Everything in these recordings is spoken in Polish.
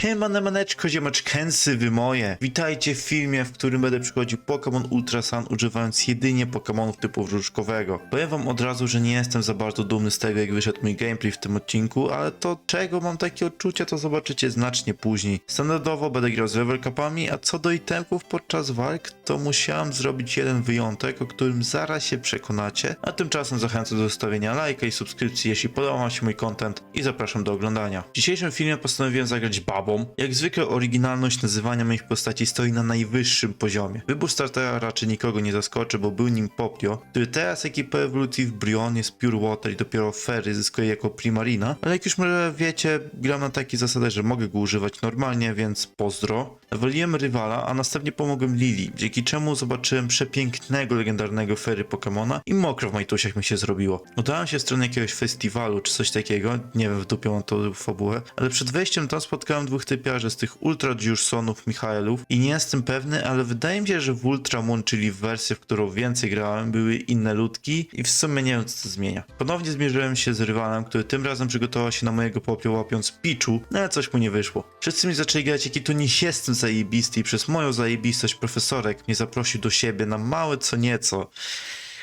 Siema maneczko, ziemaczkęsy wy moje. Witajcie w filmie, w którym będę przychodził Pokémon Ultra Sun używając jedynie Pokémonów typu wróżkowego. Powiem wam od razu, że nie jestem za bardzo dumny z tego jak wyszedł mój gameplay w tym odcinku, ale to czego mam takie odczucia to zobaczycie znacznie później. Standardowo będę grał z level capami, a co do itemków podczas walk to musiałem zrobić jeden wyjątek, o którym zaraz się przekonacie, a tymczasem zachęcam do zostawienia lajka i subskrypcji jeśli podoba wam się mój content i zapraszam do oglądania. W dzisiejszym filmie postanowiłem zagrać Jak zwykle oryginalność nazywania moich postaci stoi na najwyższym poziomie. Wybór startera raczej nikogo nie zaskoczy, bo był nim Popio, który teraz ekipę w Brion jest Pure Water i dopiero Ferry zyskuje jako Primarina, ale jak już może wiecie, gram na takiej zasadzie, że mogę go używać normalnie, więc pozdro. Woliłem rywala, a następnie pomogłem Lili, dzięki czemu zobaczyłem przepięknego, legendarnego Ferry Pokemona i mokro w majtusiach mi się zrobiło. Udałem się w stronę jakiegoś festiwalu czy coś takiego, nie wiem, w dupie mam tą fabułę, ale przed wejściem tam spotkałem dwóch typiarzy z tych Ultra Jursonów Michaelów i nie jestem pewny, ale wydaje mi się, że w Ultramon, czyli w wersję, w którą więcej grałem, były inne ludki i w sumie nie wiem, co to zmienia. Ponownie zmierzyłem się z rywalem, który tym razem przygotował się na mojego popioł łapiąc Pichu, no ale coś mu nie wyszło. Wszyscy mi zaczęli gadać, jaki to nie jestem zajebisty i przez moją zajebistość profesorek mnie zaprosił do siebie na małe co nieco.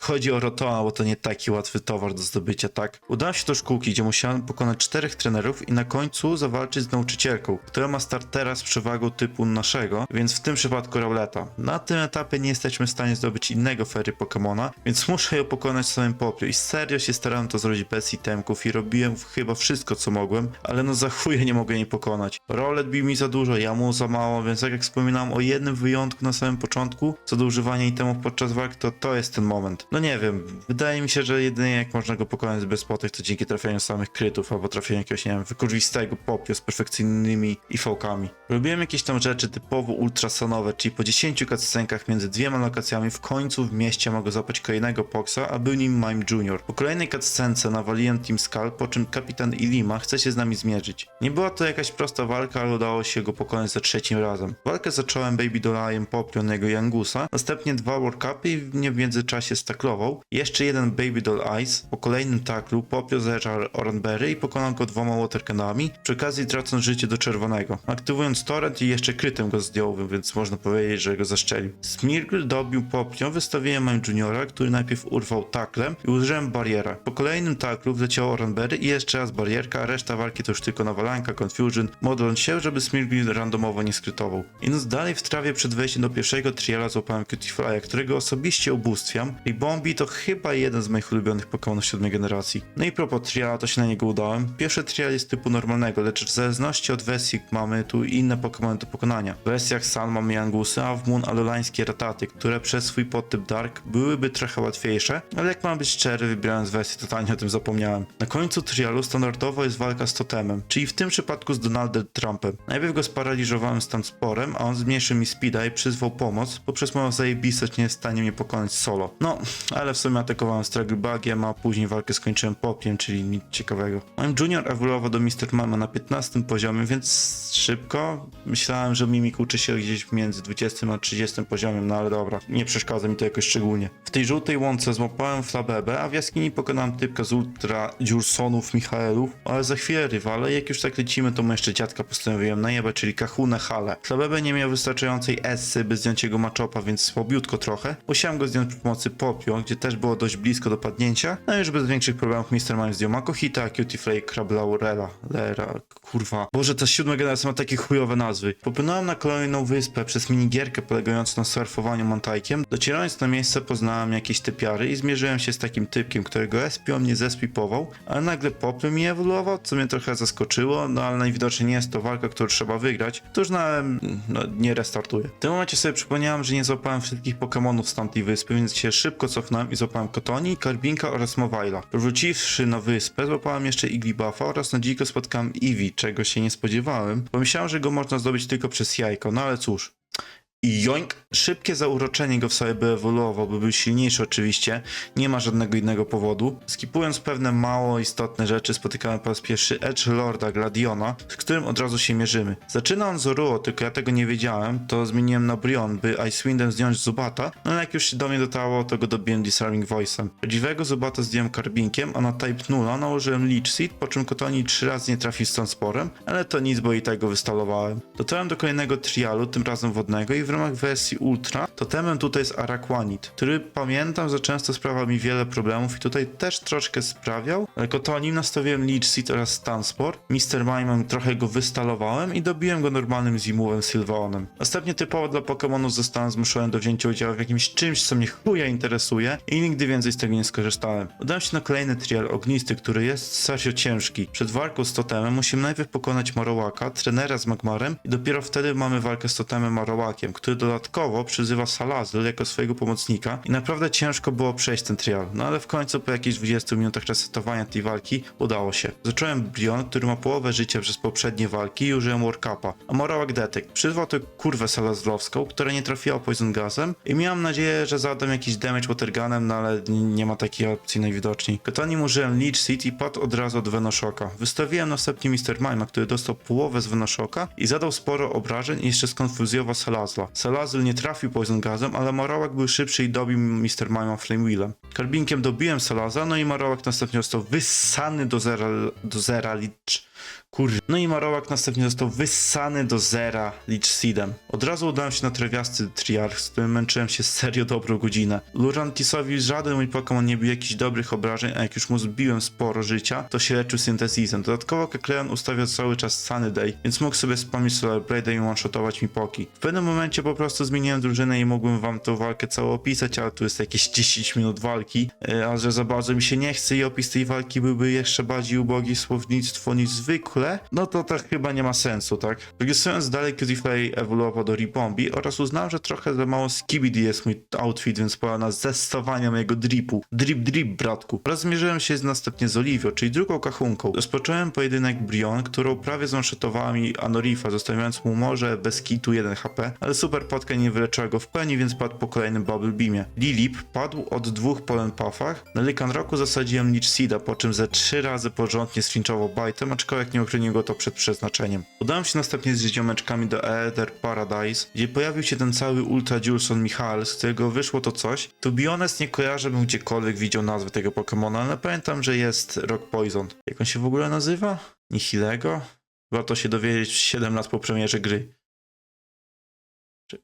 Chodzi o Rotoa, bo to nie taki łatwy towar do zdobycia, tak? Udałem się do szkółki, gdzie musiałem pokonać czterech trenerów i na końcu zawalczyć z nauczycielką, która ma startera z przewagą typu naszego, więc w tym przypadku Rowleta. Na tym etapie nie jesteśmy w stanie zdobyć innego fery Pokemona, więc muszę ją pokonać w samym popiu i serio się starałem to zrobić bez itemków i robiłem chyba wszystko co mogłem, ale no za chuje nie mogę jej pokonać. Rowlet bił mi za dużo, ja mu za mało, więc tak jak wspominałem o jednym wyjątku na samym początku, co do używania itemów podczas walk, to to jest ten moment. No nie wiem, wydaje mi się, że jedynie jak można go pokonać bez potek, to dzięki trafianiu samych krytów, albo trafieniu jakiegoś, nie wiem, wykurwistego popio z perfekcyjnymi ifałkami. Robiłem jakieś tam rzeczy typowo ultrasonowe, czyli po 10 cutscenkach między dwiema lokacjami w końcu w mieście mogę złapać kolejnego Poxa, a był nim Mime Junior. Po kolejnej cutscence nawaliłem Team Skull, po czym kapitan Ilima chce się z nami zmierzyć. Nie była to jakaś prosta walka, ale udało się go pokonać za trzecim razem. Walkę zacząłem Baby Dolajem Popion jego Yangusa, następnie dwa World Cupy i w międzyczasie staklował. Jeszcze jeden Baby Doll Ice. Po kolejnym taklu Popio zeżarł Oranberry i pokonał go dwoma Watercanami, przy okazji tracąc życie do czerwonego. Aktywując torrent i jeszcze krytem go zdjął, więc można powiedzieć, że go zaszczelił. Smirgl dobił Popio, wystawiłem Mime Juniora, który najpierw urwał taklem i użyłem barierę. Po kolejnym taklu wleciało Oranberry i jeszcze raz barierka, reszta walki to już tylko nawalanka, confusion, modląc się, żeby Smirgl randomowo nie skrytował. Idąc dalej w trawie przed wejściem do pierwszego triala złapałem Cutifly'a, którego osobiście ubóstwiam i Bombi to chyba jeden z moich ulubionych Pokémonów siódmej generacji. No i propos triala, to się na niego udałem. Pierwszy trial jest typu normalnego, lecz w zależności od wersji mamy tu inne Pokémony do pokonania. W wersjach Sun mamy Yangusy, a w Moon alolańskie rataty, które przez swój podtyp Dark byłyby trochę łatwiejsze, ale jak mam być szczery, wybierając wersję totalnie o tym zapomniałem. Na końcu trialu standardowo jest walka z totemem, czyli w tym przypadku z Donaldem Trumpem. Najpierw go sparaliżowałem stan sporem, a on zmniejszył mi speeda i przyzwał pomoc, bo przez moją zajebistość nie jest w stanie mnie pokonać solo. No, ale w sumie atakowałem Stragglebugiem, a później walkę skończyłem popiem, czyli nic ciekawego. Moim junior ewoluował do Mr. Mama na 15 poziomie, więc szybko. Myślałem, że Mimik uczy się gdzieś między 20 a 30 poziomem, no ale dobra, nie przeszkadza mi to jakoś szczególnie. W tej żółtej łące złapałem Flabebę, a w jaskini pokonałem typka z Ultra Jursonów Michaelów, ale za chwilę rywale, jak już tak lecimy, to mu jeszcze dziadka postanowiłem najebać, czyli Kahunę Hale. Flabebe nie miał wystarczającej essy, by zdjąć jego maczopa, więc słabiutko trochę. Musiałem go zdjąć przy pomocy Popio, gdzie też było dość blisko do padnięcia. No i już bez większych problemów Mr. Mime zdjął Makohita, Cutie Flake, Crablaurela, Lera, kurwa. Boże, ta siódma generacja ma takie chujowe nazwy. Popłynąłem na kolejną wyspę przez minigierkę polegającą na surfowaniu montajkiem. Docierając na miejsce poznałem jakieś typiary i zmierzyłem się z takim typkiem, którego espio mnie zeswipował, ale nagle popy mi ewoluował, co mnie trochę zaskoczyło, no ale najwidoczniej nie jest to walka, którą trzeba wygrać. To już na, no, nie restartuję. W tym momencie sobie przypomniałem, że nie złapałem wszystkich Pokémonów z tamtej wyspy, więc się szybko cofnąłem i złapałem Kotoni, Karbinka oraz Mowaila. Wróciwszy na wyspę, złapałem jeszcze Iglibuffa oraz na dziko spotkałem Eevee, czego się nie spodziewałem. Pomyślałem, że go można zdobyć tylko przez jajko, no ale cóż. I joink, szybkie zauroczenie go w sobie by ewoluował, by był silniejszy oczywiście, nie ma żadnego innego powodu. Skipując pewne mało istotne rzeczy, spotykamy po raz pierwszy Edge Lorda Gladiona, z którym od razu się mierzymy. Zaczyna on z Oruo, tylko ja tego nie wiedziałem, to zmieniłem na Brion, by Icewindem zdjąć Zubata, no ale jak już się do mnie dotarło, to go dobiłem Disarming Voice'em. Prawdziwego Zubata zdjąłem karbinkiem, a na Type 0 nałożyłem Leech Seed, po czym Kotoni trzy razy nie trafił z transporem, ale to nic, bo i tak go wystalowałem. Dotarłem do kolejnego trialu, tym razem wodnego i w ramach wersji Ultra totemem tutaj jest Araquanid, który pamiętam, że często sprawiał mi wiele problemów i tutaj też troszkę sprawiał, ale Kotonim nastawiłem Leech Seed oraz Stansport, Mr. Mimem trochę go wystalowałem i dobiłem go normalnym Zimovem Sylvaonem. Następnie typowo dla Pokémonów zostałem zmuszony do wzięcia udziału w jakimś czymś, co mnie chuja interesuje i nigdy więcej z tego nie skorzystałem. Udałem się na kolejny trial ognisty, który jest serio ciężki. Przed walką z totemem musimy najpierw pokonać Marowaka, trenera z Magmarem i dopiero wtedy mamy walkę z totemem Marowakiem, który dodatkowo przyzywa Salazyl jako swojego pomocnika i naprawdę ciężko było przejść ten trial. No ale w końcu po jakichś 20 minutach resetowania tej walki udało się. Zacząłem Brion, który ma połowę życia przez poprzednie walki i użyłem Warcapa. A Marowak Detect przyzwał tę kurwę salazlowską, która nie trafiła Poison Gasem i miałem nadzieję, że zadam jakiś damage Watergunem, no ale nie ma takiej opcji najwidoczniej. Kotanim użyłem Leech Seed i padł od razu od Venoshocka. Wystawiłem następnie Mr. Mima, który dostał połowę z Venoshocka i zadał sporo obrażeń i jeszcze skonfuzjował Salazla. Salazl nie trafił Poison Gazem, ale Marowak był szybszy i dobił Mr. Mima Flame Wheelem. Karbinkiem dobiłem Salaza, no i Marowak następnie został wyssany do zera, do zera Leech. Kur... No i Marowak następnie został wyssany do zera Leech Seedem. Od razu udałem się na trawiasty triarch, z którym męczyłem się serio dobrą godzinę. Lurantisowi żaden mój Pokémon nie bił jakichś dobrych obrażeń, a jak już mu zbiłem sporo życia, to się leczył syntezizem. Dodatkowo Kekleon ustawiał cały czas Sunny Day, więc mógł sobie spamić Solar Blade i one-shotować mi poki. W pewnym momencie po prostu zmieniłem drużynę i mógłbym wam tą walkę całą opisać, ale tu jest jakieś 10 minut walki, e, a że za bardzo mi się nie chce i opis tej walki byłby jeszcze bardziej ubogi słownictwo niż no to tak chyba nie ma sensu, tak? Progresując dalej, Cutiflay ewoluował do Ribombi oraz uznałem, że trochę za mało skibidi jest mój outfit, więc pora na zestowanie mojego dripu. Drip drip, bratku. Oraz zmierzyłem się z następnie z Oliwio, czyli drugą kachunką. Rozpocząłem pojedynek Brion, którą prawie zonszetowała mi Anorifa, zostawiając mu może bez kitu 1 HP, ale super potka nie wyleczyła go w pełni, więc padł po kolejnym Bubble Beamie. Lilip padł od dwóch Pollen Puffach, na Lycan Roku zasadziłem Leech Seeda, po czym ze trzy razy porządnie sflinchował bajtem, aczkolwiek nie ochronił go to przed przeznaczeniem. Udałem się następnie z ziomeczkami do Aether Paradise, gdzie pojawił się ten cały Ultra Julson Michael, z którego wyszło to coś. To be honest, nie kojarzę, bym gdziekolwiek widział nazwę tego Pokemona, ale pamiętam, że jest Rock Poison. Jak on się w ogóle nazywa? Nihilego? Warto się dowiedzieć 7 lat po premierze gry.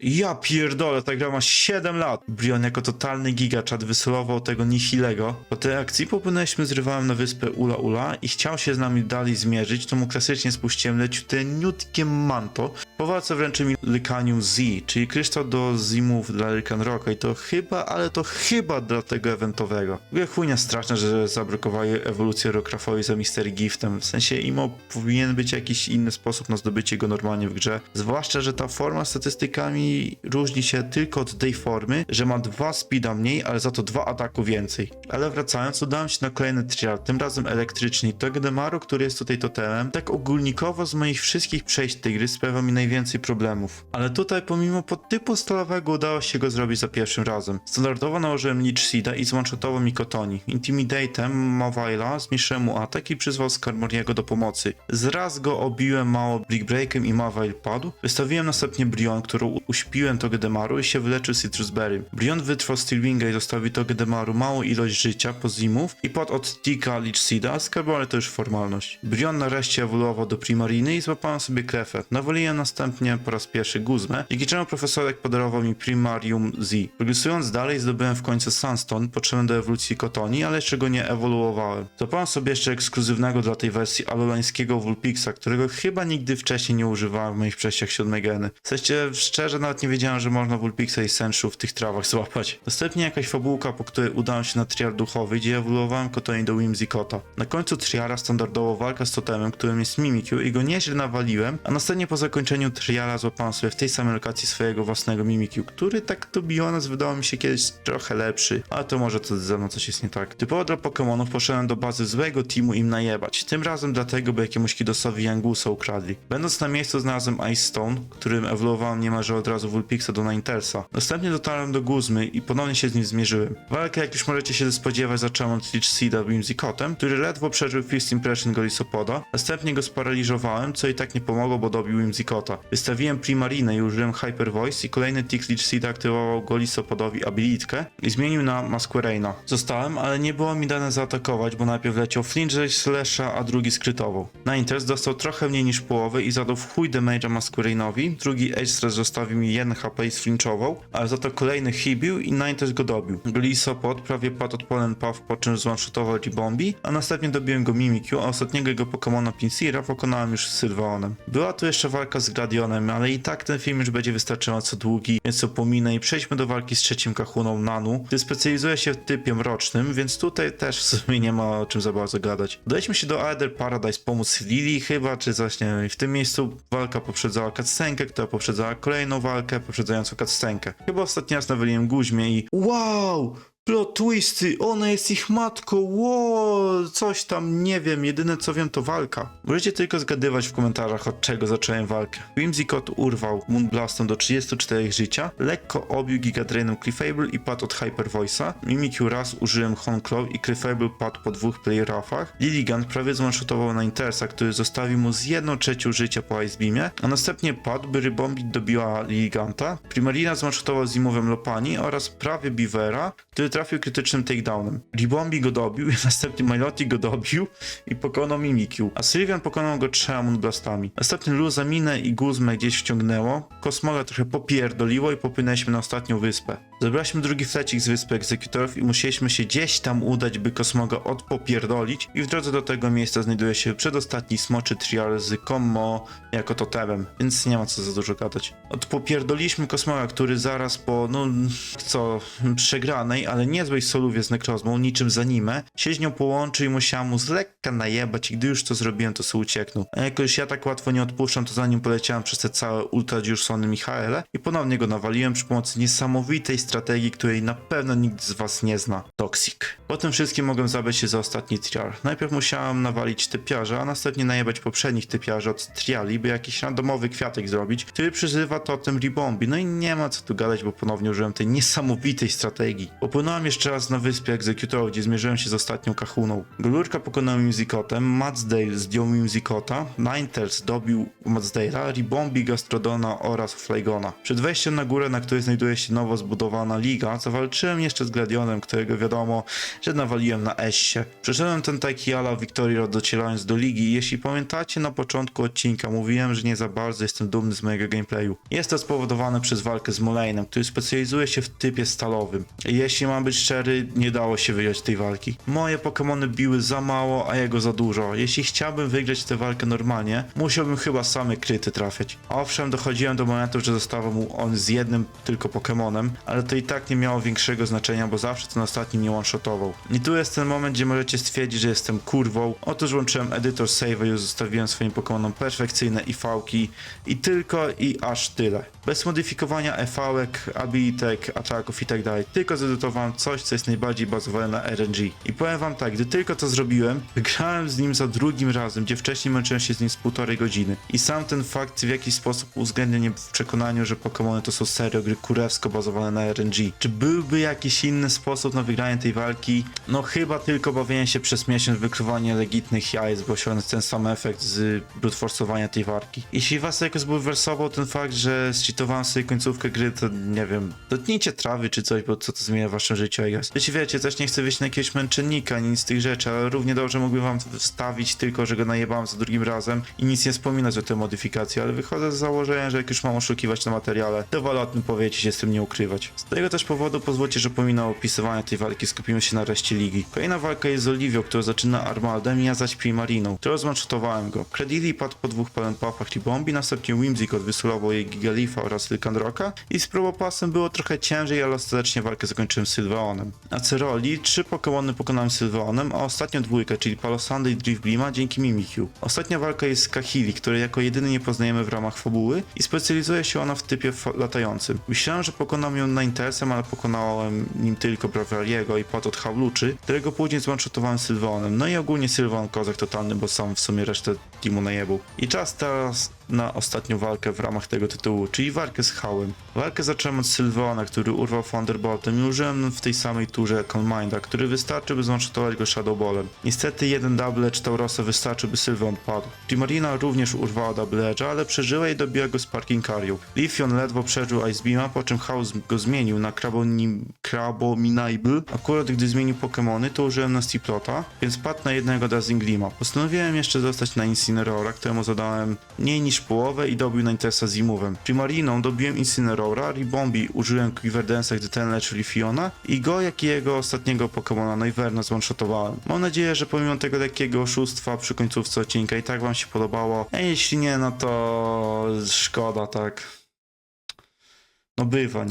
Ja pierdolę, ta gra ma 7 lat. Brion jako totalny gigaczat wysyłował tego Nihilego. Po tej akcji popłynęliśmy z na wyspę Ula Ula i chciał się z nami dalej zmierzyć, to mu klasycznie spuściłem leciutkie manto. Po wręczy mi Lykanium Z, czyli kryształ do zimów dla Lycan Rocka i to chyba, ale to chyba dla tego eventowego. W ogóle chujnia straszne, że zablokowali ewolucję Rockraffowi za Mystery Giftem. W sensie imo powinien być jakiś inny sposób na zdobycie go normalnie w grze. Zwłaszcza, że ta forma statystykami różni się tylko od tej formy, że ma dwa speeda mniej, ale za to dwa ataku więcej. Ale wracając, udałem się na kolejny trial, tym razem elektryczny. To Gdemaru, który jest tutaj totemem, tak ogólnikowo z moich wszystkich przejść tej gry sprawia mi najwięcej problemów. Ale tutaj pomimo podtypu stalowego udało się go zrobić za pierwszym razem. Standardowo nałożyłem Leech Seeda i złączotowo Mikotoni. Intimidatem Mawila zmniejszyłem mu atak i przyzwał Skarmoriego do pomocy. Zraz go obiłem mało Brick Breakiem i Mawile padł. Wystawiłem następnie Brion, którą uśpiłem Togedemaru i się wyleczył Citrus Berry. Brion wytrwał Steelwinga i zostawił Togedemaru małą ilość życia po zimów i padł od Tika Leech Seeda, Skarmory to już formalność. Brion nareszcie ewoluował do Primariny i złapałem sobie krefę. Nawoliłem następnie po raz pierwszy Guzmę, dzięki czemu profesorek podarował mi Primarium Z. Progresując dalej zdobyłem w końcu Sunstone, potrzebny do ewolucji Kotoni, ale jeszcze go nie ewoluowałem. Złapałem sobie jeszcze ekskluzywnego dla tej wersji alolańskiego Vulpixa, którego chyba nigdy wcześniej nie używałem w moich przejściach siódmej geny. W sensie, szczerze nawet nie wiedziałem, że można Vulpixa i Senshu w tych trawach złapać. Następnie jakaś fabułka, po której udałem się na trial duchowy, gdzie ewoluowałem Kotoni do Whimsicota. Na końcu triala standardowo walka z totemem, którym jest Mimikyu i go nieźle nawaliłem, a następnie po zakończeniu triala złapałem sobie w tej samej lokacji swojego własnego Mimikyu, który tak to be honest wydawał mi się kiedyś trochę lepszy, ale to może to ze mną coś jest nie tak. Typowo dla Pokémonów poszedłem do bazy złego teamu im najebać. Tym razem dlatego, by jakiemuś Kidosowi Yangusa ukradli. Będąc na miejscu znalazłem Ice Stone, którym ewoluowałem niemalże od razu Vulpixa do Ninetales-a. Następnie dotarłem do Guzmy i ponownie się z nim zmierzyłem. Walkę, jak już możecie się spodziewać, zacząłem od Lich Seeda Whimsicotem, który ledwo przeżył First Impression Golisopoda. Następnie go sparaliżowałem, co i tak nie pomogło, bo dobił Whimsicota. Wystawiłem Primarinę i użyłem Hyper Voice i kolejny tick Lich Seeda aktywował Golisopodowi abilitkę i zmienił na Masqueraina. Zostałem, ale nie było mi dane zaatakować, bo najpierw leciał Flinch Slasha, a drugi skrytował. Ninetales dostał trochę mniej niż połowę i zadał w chuj damage'a Masquerainowi, drugi Edge Stress zostawił mi 1 HP i sflinchował, ale za to kolejny chybił i Ninetales go dobił. Glisopod prawie padł od Pollen Puff, po czym zwanshotował Bombi, a następnie dobiłem go Mimikyu, a ostatniego jego Pokemona Pinsira pokonałem już z Sylveonem. Była tu jeszcze walka z Gradionem, ale i tak ten film już będzie wystarczająco długi, więc to pominę i przejdźmy do walki z trzecim Kahuną Nanu, który specjalizuje się w typie mrocznym, więc tutaj też w sumie nie ma o czym za bardzo gadać. Dojdźmy się do Aether Paradise pomóc Lily chyba, czy coś nie. I w tym miejscu walka poprzedzała cutscenkę, która poprzedzała kolejną walkę, poprzedzającą cutscenkę. Chyba ostatni raz nawaliłem Guźmie i wow! Plot twisty, ona jest ich matką, wow, coś tam, nie wiem, jedyne co wiem to walka. Możecie tylko zgadywać w komentarzach od czego zacząłem walkę. Whimsicott urwał Moonblastem do 34 życia, lekko obił Gigadrainem Clefable i padł od Hyper Voice'a. Mimikyu raz użyłem Honclaw i Clefable padł po dwóch playrafach. Lilligant prawie zwanshotował na Intersa, który zostawił mu z jedną trzecią życia po Ice Beamie, a następnie padł, by Rybombit dobiła Lilliganta. Primarina zwanshotował zimowym Lopani oraz prawie Beavera, który trafił krytycznym takedownem. Ribombi go dobił, następnie Milotti go dobił i pokonał Mimikyu, a Sylvian pokonał go trzema Moonblastami. Następnie Luzaminę i Guzmę gdzieś wciągnęło, Kosmoga trochę popierdoliło i popłynęliśmy na ostatnią wyspę. Zebraliśmy drugi flecik z wyspy egzekutorów i musieliśmy się gdzieś tam udać, by Kosmoga odpopierdolić i w drodze do tego miejsca znajduje się przedostatni smoczy trial z Kommo jako totemem, więc nie ma co za dużo gadać. Odpopierdoliśmy Kosmoga, który zaraz po, no co, przegranej, ale niezłej soluwie z nekrozmą, niczym z anime, się z nią połączył i musiałem mu z lekka najebać i gdy już to zrobiłem, to sobie ucieknął. A jako już ja tak łatwo nie odpuszczam, to za nim poleciałem przez te całe Ultra Jursony Michaele i ponownie go nawaliłem przy pomocy niesamowitej strategii, której na pewno nikt z was nie zna. Toxic. Po tym wszystkim mogłem zabrać się za ostatni trial. Najpierw musiałem nawalić typiarza, a następnie najebać poprzednich typiarzy od triali, by jakiś randomowy kwiatek zrobić, który przyzywa totem Ribombi. No i nie ma co tu gadać, bo ponownie użyłem tej niesamowitej strategii. Popłynąłem jeszcze raz na wyspie egzekutorów, gdzie zmierzyłem się z ostatnią kachuną. Golurka pokonał Musicotem, Matsdale zdjął Musicota, Ninetales dobił Matsdale'a, Ribombi Gastrodona oraz Flygona. Przed wejściem na górę, na której znajduje się nowo zbudowana liga, zawalczyłem jeszcze z Gladionem, którego wiadomo, że nawaliłem na Essie. Przeszedłem ten taki ala Victory Road docierając do ligi jeśli pamiętacie na początku odcinka mówiłem, że nie za bardzo jestem dumny z mojego gameplayu. Jest to spowodowane przez walkę z Moleinem, który specjalizuje się w typie stalowym. Jeśli mam być szczery, nie dało się wygrać tej walki. Moje Pokémony biły za mało, a jego za dużo. Jeśli chciałbym wygrać tę walkę normalnie, musiałbym chyba same kryty trafiać. Owszem, dochodziłem do momentu, że zostawał mu on z jednym tylko Pokémonem, ale to i tak nie miało większego znaczenia, bo zawsze ten ostatni mnie one-shotował. I tu jest ten moment, gdzie możecie stwierdzić, że jestem kurwą. Otóż łączyłem edytor save i zostawiłem swoim Pokémonom perfekcyjne IV-ki i tylko i aż tyle. Bez modyfikowania EV-ek, abilitek, ataków i tak. Tylko zedytowałem coś, co jest najbardziej bazowane na RNG. I powiem wam tak, gdy tylko to zrobiłem, wygrałem z nim za drugim razem, gdzie wcześniej męczyłem się z nim z półtorej godziny. I sam ten fakt w jakiś sposób uwzględnia mnie w przekonaniu, że Pokémony to są serio gry kurewsko bazowane na RNG. Czy byłby jakiś inny sposób na wygranie tej walki? No chyba tylko bawienie się przez miesiąc wykrywanie legitnych jajec, bo osiągnąć ten sam efekt z brute forsowania tej walki. Jeśli was jakoś bulwersował ten fakt, że zcheatowałem sobie końcówkę gry, to nie wiem, dotknijcie trawy czy coś, bo co to zmienia w waszym życiu, I guess. Wiecie, wiecie, też nie chcę wyjść na jakiegoś męczennika, nic z tych rzeczy, ale równie dobrze mógłbym wam wstawić tylko, że go najebałem za drugim razem i nic nie wspominać o tej modyfikacji, ale wychodzę z założenia, że jak już mam oszukiwać na materiale, to wolę o tym powiedzieć, się z tym nie ukrywać. Z tego też powodu pozwólcie, że pominę opisywanie tej walki, skupimy się na reszcie ligi. Kolejna walka jest z Olivią, która zaczyna Armaldem ja zaś Primariną, którą zmanszotowałem go. Credili padł po dwóch Puffach i bombi, następnie Whimsicott wysulował jej Gigalifa oraz Lycandroka i z probopasem było trochę ciężej, ale ostatecznie walkę zakończyłem Sylveonem. Na Ceroli trzy Pokémony pokonałem Sylveonem, a ostatnią dwójkę, czyli Palosandy i Drifblima dzięki Mimikyu. Ostatnia walka jest z Kahili, której jako jedyny nie poznajemy w ramach fabuły i specjalizuje się ona w typie latającym. Myślałem, że pokonam ją Ninetelsem, ale pokonałem nim tylko Bravariego i pot od Hawluczy, którego później zwanshotowałem Sylveonem. No i ogólnie Sylveon kozak totalny, bo sam w sumie resztę teamu najebał. I czas teraz na ostatnią walkę w ramach tego tytułu, czyli walkę z Hałem. Walkę zacząłem od Sylwana, który urwał Thunderboltem i użyłem w tej samej turze jak on Minda, który wystarczy, by go Shadow. Niestety jeden Double Edge Taurosa wystarczy, by Sylvan padł. Primarina również urwała Double Edge'a, ale przeżyła i dobiła go z Parking Carrią. Lithion ledwo przeżył Ice Beama, po czym House go zmienił na Crabominable. Akurat gdy zmienił Pokémony, to użyłem na Steeplota, więc padł na jednego Dazzling Gleama. Postanowiłem jeszcze zostać na Incineroara, któremu zadałem mniej niż połowę i dobił Ninetesa z Imówem. Primariną dobiłem Incineroara, Ribombi użyłem Quiver Dance'a, gdy ten leczył Lifiona i go, jak i jego ostatniego Pokémona Noiverna zone-shotowałem. Mam nadzieję, że pomimo tego lekkiego oszustwa przy końcówce odcinka i tak wam się podobało, a jeśli nie, no to szkoda, tak. No bywa, nie?